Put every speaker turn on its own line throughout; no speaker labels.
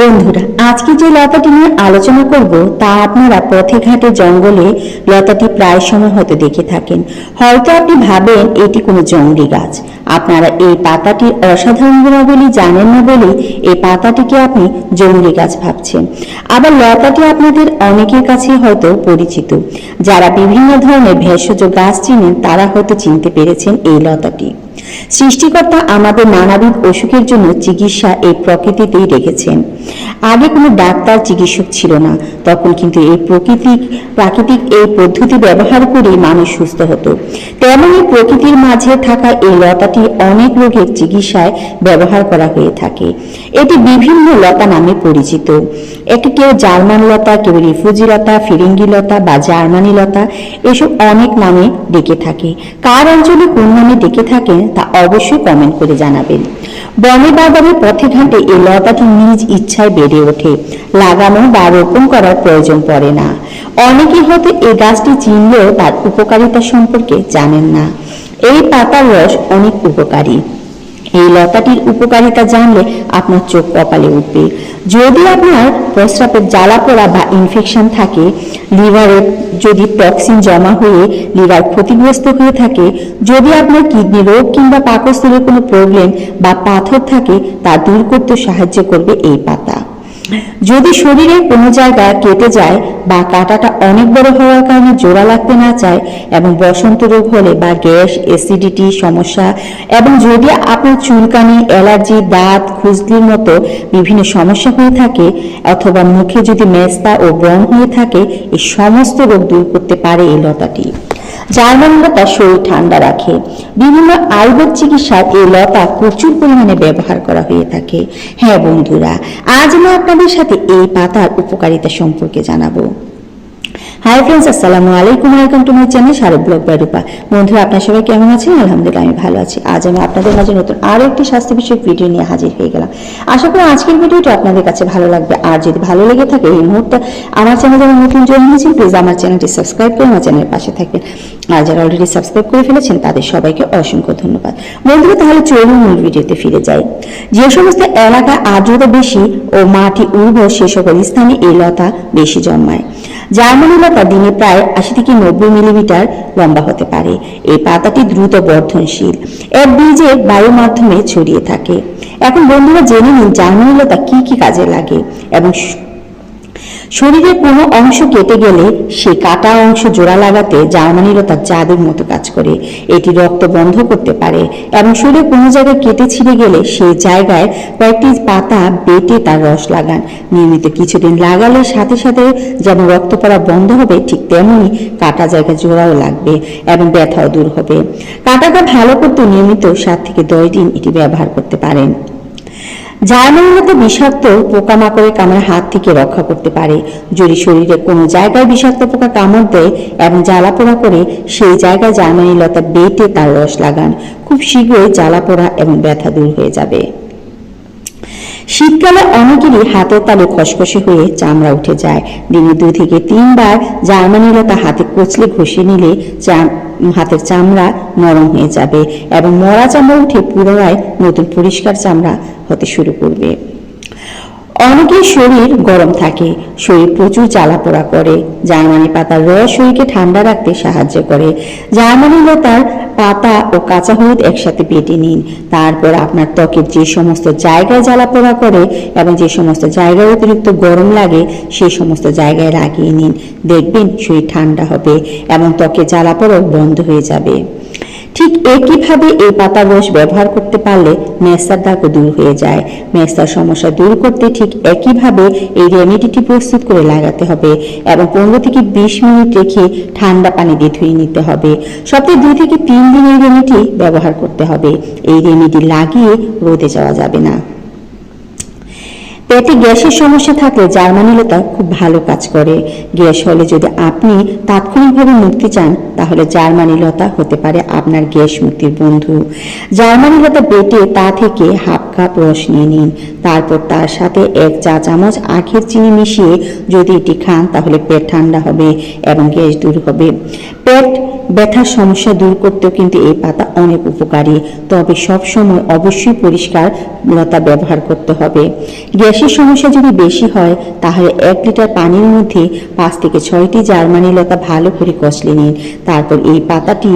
বন্ধুরা, আজকে যে লতাটি নিয়ে আলোচনা করব, তা আপনারা পথে ঘাটে জঙ্গলে লতাটি প্রায় সময় হয়তো দেখে থাকেন। হয়তো আপনি ভাবেন এটি কোনো জঙ্গলি গাছ। আপনারা এই পাতাটির অসাধারণ গুণাবলী জানেন না বলেই এই পাতাটিকে আপনি জঙ্গলি গাছ ভাবছেন। আবার লতাটি আপনাদের অনেকের কাছে হয়তো পরিচিত। যারা বিভিন্ন ধরনের ভেষজ গাছ চিনেন, তারা হয়তো চিনতে পেরেছেন এই লতাটি। সৃষ্টিকর্তা আমাদের নানাবিধ অসুখের জন্য চিকিৎসা এই প্রকৃতিতেই রেখেছেন। আগে কোনো ডাক্তার চিকিৎসক ছিল না, তখন কিন্তু এই প্রকৃতিক, প্রাকৃতিক এই পদ্ধতি ব্যবহার করেই মানুষ সুস্থ হতো। তেমনই প্রকৃতির মাঝে থাকা এই লতাটি অনেক রোগের চিকিৎসায় ব্যবহার করা হয়ে থাকে। এটি বিভিন্ন লতা নামে পরিচিত। একে কেউ জার্মান লতা, কেউ রিফুজি লতা, ফিরিঙ্গি লতা বা জার্মানি লতা, এসব অনেক নামে ডেকে থাকে। কার অঞ্চলে কোন নামে ডেকে থাকেন তা অবশ্যই কমেন্ট করে জানাবেন। বনে বাজারের পথে ঘাটে এই লতাটি নিজ ইচ্ছায় বেড়ে ওঠে। লাগানো বা রোপণ করার প্রয়োজন পড়ে না। অনেকে হয়তো এই গাছটি চিনলেও তার উপকারিতা সম্পর্কে জানেন না। এই পাতার রস অনেক উপকারী। এই লতাটির উপকারিতা জানলে আপনার চোখ কপালে উঠবে। যদি আপনার প্রস্রাবের জ্বালা পোড়া বা ইনফেকশন থাকে, লিভারে যদি টক্সিন জমা হয়ে লিভার ক্ষতিগ্রস্ত হয়ে থাকে, যদি আপনার কিডনি রোগ কিংবা পাকস্থলীর কোনো প্রবলেম বা পাথর থাকে, তা দূর করতে সাহায্য করবে এই পাতা। যদি শরীরে কোনো জায়গা কেটে যায় বা কাঁটাটা অনেক বড় হওয়ার কারণে জোড়া লাগতে না চায় এবং বসন্ত রোগ হলে বা গ্যাস অ্যাসিডিটি সমস্যা এবং যদি আপনার চুলকানি, অ্যালার্জি, দাঁত, খুজলির মতো বিভিন্ন সমস্যা হয়ে থাকে অথবা মুখে যদি মেস্তা ও ব্রণ হয়ে থাকে, এই সমস্ত রোগ দূর করতে পারে এই লতাটি। জার্মান লতা শরীর ঠান্ডা রাখে। বিভিন্ন আয়ুর্বেদ চিকিৎসায় এই লতা প্রচুর পরিমাণে ব্যবহার করা হয়ে থাকে। হ্যাঁ বন্ধুরা, আজ আমি আপনাদের সাথে এই পাতার উপকারিতা সম্পর্কে জানাব। হাই ফ্রেন্ডস আসসালামু আলাইকুম। Welcome to my channel Sharad blog by Rupa বন্ধুরা, আপনার সবাই কেমন আছেন? আলহামদুলিল্লাহ, আমি ভালো আছি। আজ আমি আপনাদের মাঝে নতুন আরও একটি স্বাস্থ্য বিষয়ক ভিডিও নিয়ে হাজির হয়ে গেলাম। আশা করি আজকের ভিডিওটা আপনাদের কাছে ভালো লাগবে। আর যদি ভালো লেগে থাকে, এই মুহূর্তে আমার চ্যানেল যারা নতুন জয়েন হয়েছেন প্লিজ আমার চ্যানেলটি সাবস্ক্রাইব করে আমার চ্যানেলের পাশে থাকবেন। আর যারা অলরেডি সাবস্ক্রাইব করে ফেলেছেন, তাদের সবাইকে অসংখ্য ধন্যবাদ। বন্ধুরা, তাহলে চলুন মূল ভিডিওতে ফিরে যাই। যে সমস্ত এলাকায় আর্দ্রতা বেশি ও মাটি উর্বর সে সকল স্থানে এই লতা বেশি জন্মায়। জার্মানি লতা দিনে প্রায় আশি থেকে নব্বই মিলিমিটার লম্বা হতে পারে। এই পাতাটি দ্রুত বর্ধনশীল। এক বীজে বায়ু মাধ্যমে ছড়িয়ে থাকে। এখন বন্ধুরা জেনে নিন জার্মানি লতা কি কি কাজে লাগে এবং শরীরের কোনো অংশ কেটে গেলে সে কাটা অংশ জোড়া লাগাতে জার্মানি লতা জাদুর মতো কাজ করে। এটি রক্ত বন্ধ করতে পারে এবং শরীরে কোনো জায়গায় কেটে ছিঁড়ে গেলে সেই জায়গায় কয়েকটি পাতা বেটে তার রস লাগান। নিয়মিত কিছুদিন লাগালে সাথে সাথে যেমন রক্ত পড়া বন্ধ হবে ঠিক তেমনি কাটা জায়গায় জোড়াও লাগবে এবং ব্যথাও দূর হবে। কাটাটা ভালো করতে নিয়মিত সাত থেকে দশ দিন এটি ব্যবহার করতে পারেন। জার্মানি মতো বিষাক্ত পোকামাকড়ের কামড় হাত থেকে রক্ষা করতে পারে। যদি শরীরে কোনো জায়গায় বিষাক্ত পোকা কামড় দেয় এবং জ্বালা পোড়া করে, সেই জায়গায় জার্মানি লতা বেটে তার রস লাগান। খুব শীঘ্রই জ্বালা পোড়া এবং ব্যথা দূর হয়ে যাবে। শীতকালে অনেকেরই হাতের তালু খসখসে হয়ে চামড়া উঠে যায়। দিনে দুই থেকে তিনবার জার্মানিরা তা হাতে কচলে ঘষে নিলে হাতের চামড়া নরম হয়ে যাবে এবং মরা চামড়া উঠে পুনরায় নতুন পরিষ্কার চামড়া হতে শুরু করবে। অনেকের শরীর গরম থাকে, শরীর প্রচুর জ্বালা পোড়া করে, জার্মানি পাতার রস শরীরকে ঠান্ডা রাখতে সাহায্য করে। জার্মানি লতার পাতা ও কাঁচা হলুদ একসাথে বেটে নিন। তারপর আপনার ত্বকের যে সমস্ত জায়গায় জ্বালা পোড়া করে এবং যে সমস্ত জায়গায় অতিরিক্ত গরম লাগে সেই সমস্ত জায়গায় লাগিয়ে নিন। দেখবেন শরীর ঠান্ডা হবে এবং ত্বকে জ্বালা পোড়াও বন্ধ হয়ে যাবে। ঠিক একইভাবে এই পাতা রস ব্যবহার করতে পারলে মেস্তার দাগও দূর হয়ে যায়। মেস্তার সমস্যা দূর করতে ঠিক একইভাবে এই রেমেডিটি প্রস্তুত করে লাগাতে হবে এবং পনেরো থেকে বিশ মিনিট রেখে ঠান্ডা পানি দিয়ে ধুয়ে নিতে হবে। সপ্তাহে দুই থেকে তিন দিন এই রেমেডি ব্যবহার করতে হবে। এই রেমেডি লাগিয়ে রোদে যাওয়া যাবে না। পেটে গ্যাসের সমস্যা থাকলে জার্মানি লতা খুব ভালো কাজ করে। গ্যাস হলে যদি আপনি তাৎক্ষণিকভাবে মুক্তি চান, তাহলে জার্মানি লতা হতে পারে আপনার গ্যাস মুক্তির বন্ধু। জার্মানি লতা বেটে তা থেকে হাফ কাপ রস নিয়ে নিন। তারপর তার সাথে এক চা চামচ আখের চিনি মিশিয়ে যদি এটি খান, তাহলে পেট ঠান্ডা হবে এবং গ্যাস দূর হবে। পেট ব্যথার সমস্যা দূর করতেও কিন্তু এই পাতা অনেক উপকারী। তবে সব সময় অবশ্যই পরিষ্কার লতা ব্যবহার করতে হবে। গ্যাসের সমস্যা যদি বেশি হয়, তাহলে এক লিটার পানির মধ্যে পাঁচ থেকে ছয়টি জার্মানি লতা ভালো করে কষলে নিন। তারপর এই পাতাটি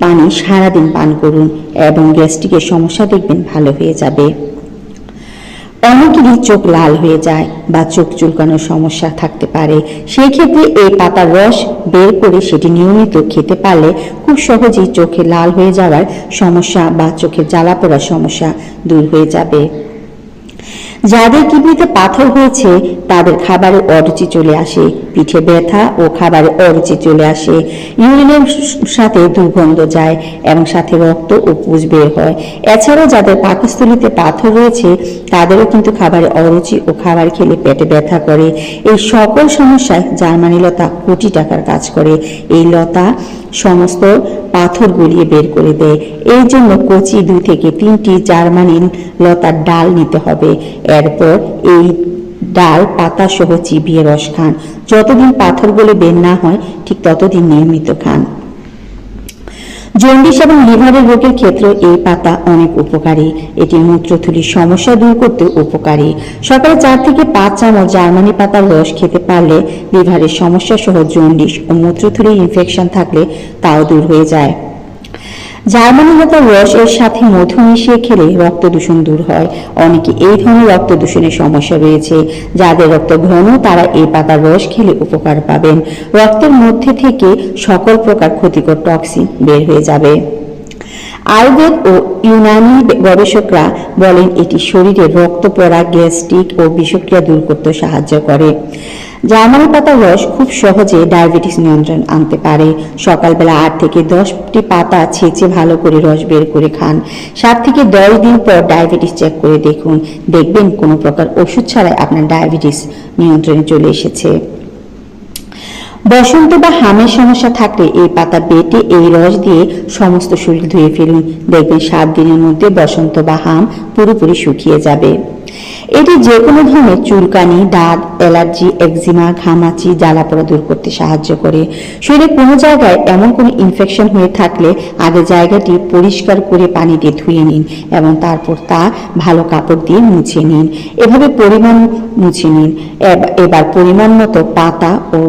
পানি সারাদিন পান করুন এবং গ্যাস্ট্রিকের সমস্যা দেখবেন ভালো হয়ে যাবে। অনেকেরই চোখ লাল হয়ে যায় বা চোখ চুলকানোর সমস্যা থাকতে পারে। সেই ক্ষেত্রে এই পাতার রস বের করে সেটি নিয়মিত খেতে পারলে খুব সহজেই চোখে লাল হয়ে যাওয়ার সমস্যা বা চোখের জ্বালা পড়ার সমস্যা দূর হয়ে যাবে। যাদের কিডনিতে পাথর হয়েছে, তাদের খাবারে অরুচি চলে আসে, পিঠে ব্যথা ও খাবারে অরুচি চলে আসে। ইউরিনের সাথে দুর্গন্ধ যায় এবং সাথে রক্ত ও পুজ বের হয়। এছাড়াও যাদের পাকস্থলিতে পাথর রয়েছে, তাদেরও কিন্তু খাবারে অরুচি ও খাবার খেলে পেটে ব্যথা করে। এই সকল সমস্যায় জার্মানি লতা কোটি টাকার কাজ করে। এই লতা সমস্ত পাথর গলিয়ে বের করে দেয়। এই জন্য কচি দুই থেকে তিনটি জার্মানিন লতার ডাল নিতে হবে। এরপর এই ডাল পাতা সহ চিবিয়ে রস খান। যতদিন পাথর পাথরগুলো বের না হয়, ঠিক ততদিন নিয়মিত খান। জন্ডিস এবং লিভারের রোগের ক্ষেত্রে এই পাতা অনেক উপকারী। এটি মূত্রথলির সমস্যা দূর করতে উপকারী। সকালে চার থেকে পাঁচ চামচ জার্মানি পাতার রস খেতে পারলে লিভারের সমস্যা সহ জন্ডিস ও মূত্রথলির ইনফেকশন থাকলে তাও দূর হয়ে যায়। জার্মানি লতার রস এর সাথে মধু মিশিয়ে খেলে রক্ত দূষণ দূর হয়। অনেকে এই ধরনের রক্ত দূষণের সমস্যা রয়েছে। যাদের রক্ত ঘন, তারা এই পাতার রস খেলে উপকার পাবেন। রক্তের মধ্যে থেকে সকল প্রকার ক্ষতিকর টক্সিন বের হয়ে যাবে। আয়ুর্বেদ ও ইউনানি গবেষকরা বলেন এটি শরীরে রক্ত পড়া, গ্যাস্ট্রিক ও বিষক্রিয়া দূর করতে সাহায্য করে। জার্মানি পাতার রস খুব সহজে ডায়াবেটিস নিয়ন্ত্রণ আনতে পারে। সকালবেলা আট থেকে দশটি পাতা ছেঁচে ভালো করে রস বের করে খান। সাত থেকে দশ দিন পর ডায়াবেটিস চেক করে দেখুন। দেখবেন কোনো প্রকার ওষুধ ছাড়াই আপনার ডায়াবেটিস নিয়ন্ত্রণে চলে এসেছে। বসন্ত বা হামের সমস্যা থাকলে এই পাতা বেটে এই রস দিয়ে সমস্ত শরীর ধুয়ে ফেলুন। দেখবেন সাত দিনের মধ্যে বসন্ত বা হাম পুরোপুরি শুকিয়ে যাবে। এটি যে কোনো ধরনের চুলকানি দাঁত অ্যালার্জি, একজিমা, ঘামাচি, জ্বালাপোড়া দূর করতে সাহায্য করে। শরীরে কোনো জায়গায় এমন কোনো ইনফেকশন হয়ে থাকলে আগে জায়গাটি পরিষ্কার করে পানি দিয়ে ধুয়ে নিন এবং তারপর তা ভালো কাপড় দিয়ে মুছে নিন। এভাবে পরিমাণ মুছে নিন। এবার পরিমাণ মতো পাতা ও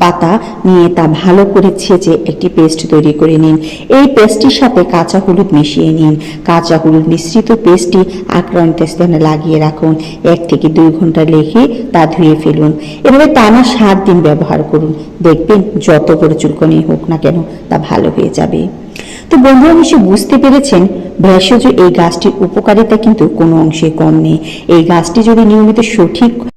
পাতা নিয়ে তা ভালো করে ছেঁচে একটি পেস্ট তৈরি করে নিন। এই পেস্টটির সাথে কাঁচা হলুদ মিশিয়ে নিন। কাঁচা হলুদ মিশ্রিত পেস্টটি আক্রান্ত স্থানে লাগিয়ে রাখুন। এক থেকে দুই ঘণ্টা রেখে তা ধুয়ে ফেলুন। এভাবে টানা সাত দিন ব্যবহার করুন। দেখবেন যত বড় চুলকনি হোক না কেন তা ভালো হয়ে যাবে। তো বন্ধুরা, নিশ্চয়ই বুঝতে পেরেছেন ভেষজ এই গাছটির উপকারিতা কিন্তু কোনো অংশে কম নেই। এই গাছটি যদি নিয়মিত সঠিক